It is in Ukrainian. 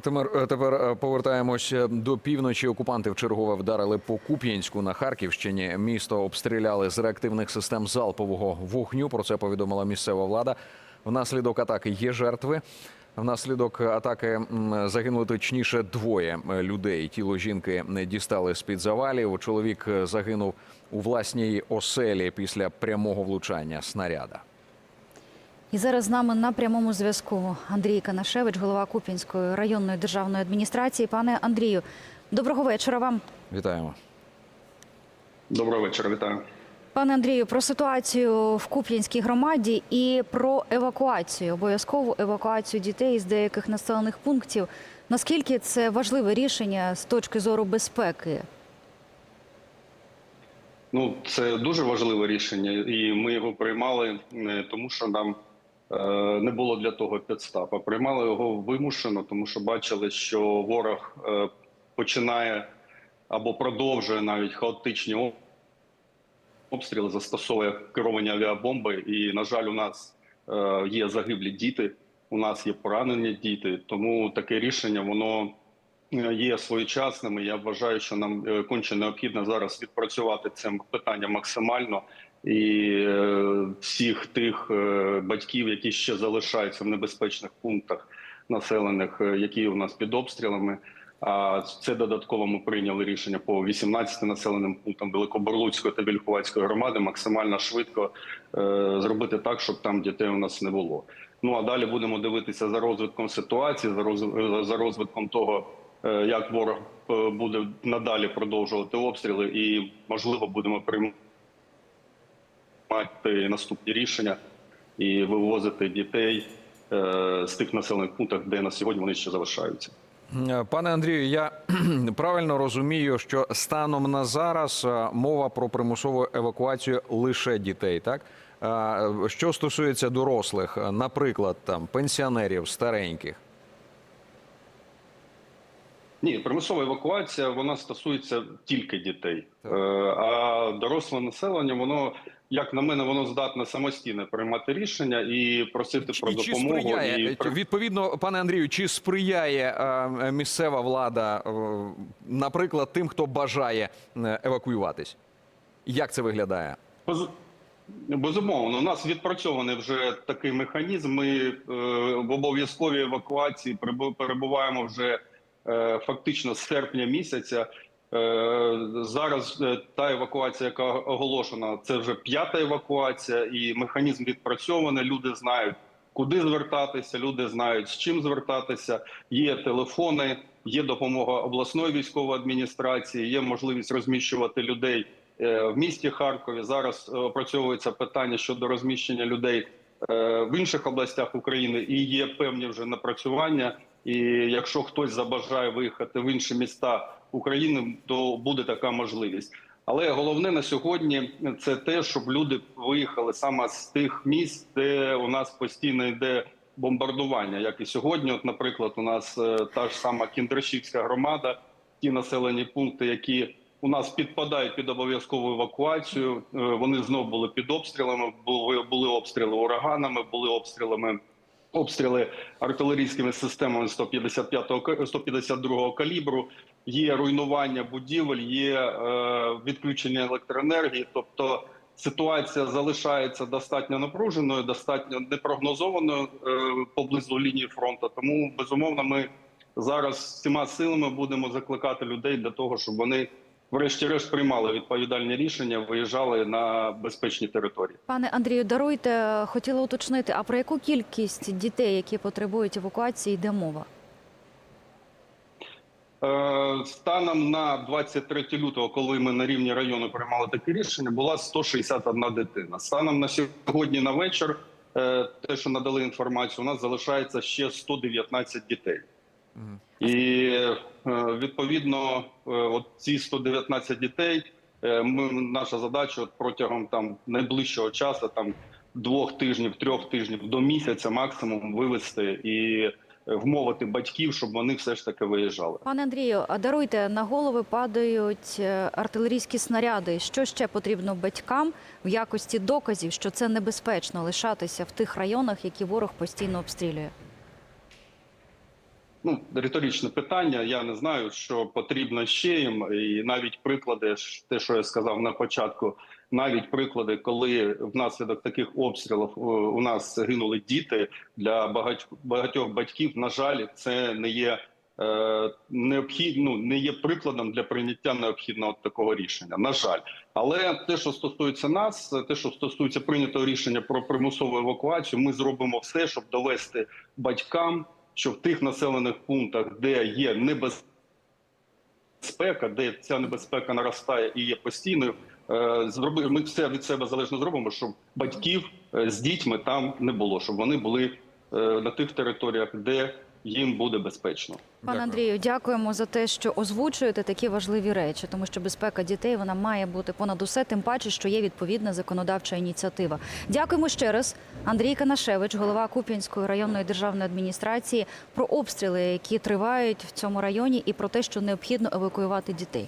Тепер, е, тепер е, повертаємося до півночі. Окупанти вчергове вдарили по Куп'янську на Харківщині. Місто обстріляли з реактивних систем залпового вогню. Про це повідомила місцева влада. Внаслідок атаки є жертви. Внаслідок атаки загинули точніше двоє е, людей. Тіло жінки не дістали з під завалів. Чоловік е, загинув у власній оселі після прямого влучання снаряда. І зараз з нами на прямому зв'язку Андрій Канашевич, голова Куп'янської районної державної адміністрації. Пане Андрію, доброго вечора вам. Вітаємо. Доброго вечора, вітаю. Пане Андрію, про ситуацію в Куп'янській громаді і про евакуацію, обов'язкову евакуацію дітей з деяких населених пунктів. Наскільки це важливе рішення з точки зору безпеки? Ну, це дуже важливе рішення, і ми його приймали не тому, що нам е, не було для того підстав, а приймали його вимушено, тому що бачили, що ворог е, починає або продовжує навіть хаотичні обстріли, застосовує керовані авіабомби. І, на жаль, у нас е, є загиблі діти, у нас є поранені діти. Тому таке рішення воно е, є своєчасним. І Я вважаю, що нам е, конче необхідно зараз відпрацювати це питання максимально. І е, всіх тих е, батьків, які ще залишаються в небезпечних пунктах населених, які у нас під обстрілами. А це додатково ми прийняли рішення по 18 населеним пунктам Великоборлуцької та Вільховацької громади максимально швидко зробити так, щоб там дітей у нас не було. Ну а далі будемо дивитися за розвитком ситуації, за розвитком того, як ворог е, буде надалі продовжувати обстріли, і можливо будемо приймати наступні рішення і вивозити дітей е, з тих населених пунктів, де на сьогодні вони ще залишаються. Е, Пане Андрію, я правильно розумію, що станом на зараз е, мова про примусову евакуацію лише дітей, так? Е, Що стосується дорослих, е, наприклад, там пенсіонерів, стареньких. Ні, примусова евакуація вона стосується тільки дітей. Е, а доросле населення, воно як на мене, воно здатне самостійно приймати рішення і просити про І чи допомогу. сприяє і відповідно, пане Андрію, чи сприяє е, місцева влада, е, наприклад, тим, хто бажає е, евакуюватись? Як це виглядає? Без- Безумовно, у нас відпрацьований вже такий механізм. Ми е, в обов'язковій евакуації перебу- перебуваємо вже е, фактично з серпня місяця. Е, зараз е, та евакуація, яка оголошена, це вже п'ята евакуація, і механізм відпрацьований. Люди знають, куди звертатися, люди знають, з чим звертатися. Є телефони, є допомога обласної військової адміністрації, є можливість розміщувати людей е, в місті Харкові. Зараз е, опрацьовується питання щодо розміщення людей е, в інших областях України, і є певні вже напрацювання. І якщо хтось забажає виїхати в інші міста України, то буде така можливість. Але головне на сьогодні це те, щоб люди виїхали саме з тих місць, де у нас постійно йде бомбардування. Як і сьогодні, от, наприклад, у нас е, та ж сама Кіндрашівська громада, ті населені пункти, які у нас підпадають під обов'язкову евакуацію. е, Вони знов були під обстрілами. Були були обстріли ураганами, були обстрілами. Обстріли артилерійськими системами 155-го ка- 152-го калібру, є руйнування будівель, є е, відключення електроенергії. Тобто ситуація залишається достатньо напруженою, достатньо непрогнозованою е, поблизу лінії фронту. Тому безумовно, ми зараз всіма силами будемо закликати людей для того, щоб вони, врешті-решт, приймали відповідальні рішення, виїжджали на безпечні території. Пане Андрію, даруйте, хотіла уточнити, а про яку кількість дітей, які потребують евакуації, йде мова? Е, Станом на 23 лютого, коли ми на рівні району приймали таке рішення, була 161 дитина. Станом на сьогодні на вечір, е, те, що надали інформацію, у нас залишається ще 119 дітей. І е, відповідно, е, от ці 119 дітей, е, ми, наша задача протягом там найближчого часу, там двох тижнів, трьох тижнів до місяця максимум вивести і вмовити батьків, щоб вони все ж таки виїжджали. Пане Андрію, а даруйте, на голови падають артилерійські снаряди. Що ще потрібно батькам в якості доказів, що це небезпечно лишатися в тих районах, які ворог постійно обстрілює? Ну риторичне питання. Я не знаю, що потрібно ще їм, і навіть приклади, те, що я сказав на початку, навіть приклади, коли внаслідок таких обстрілів е, у нас гинули діти для багать- багатьох батьків. На жаль, це не є. е, Необхідно ну, не є прикладом для прийняття необхідного такого рішення. На жаль, але те, що стосується нас, те, що стосується прийнятого рішення про примусову евакуацію, ми зробимо все, щоб довести батькам, що в тих населених пунктах, де є небезпека, де ця небезпека наростає і є постійною, е, зроби ми все від себе залежно зробимо, щоб батьків е, з дітьми там не було, щоб вони були е, на тих територіях, де їм буде безпечно. Пане Андрію, дякуємо за те, що озвучуєте такі важливі речі, тому що безпека дітей вона має бути понад усе, тим паче, що є відповідна законодавча ініціатива. Дякуємо ще раз. Андрій Канашевич, голова Куп'янської районної державної адміністрації, про обстріли, які тривають в цьому районі, і про те, що необхідно евакуювати дітей.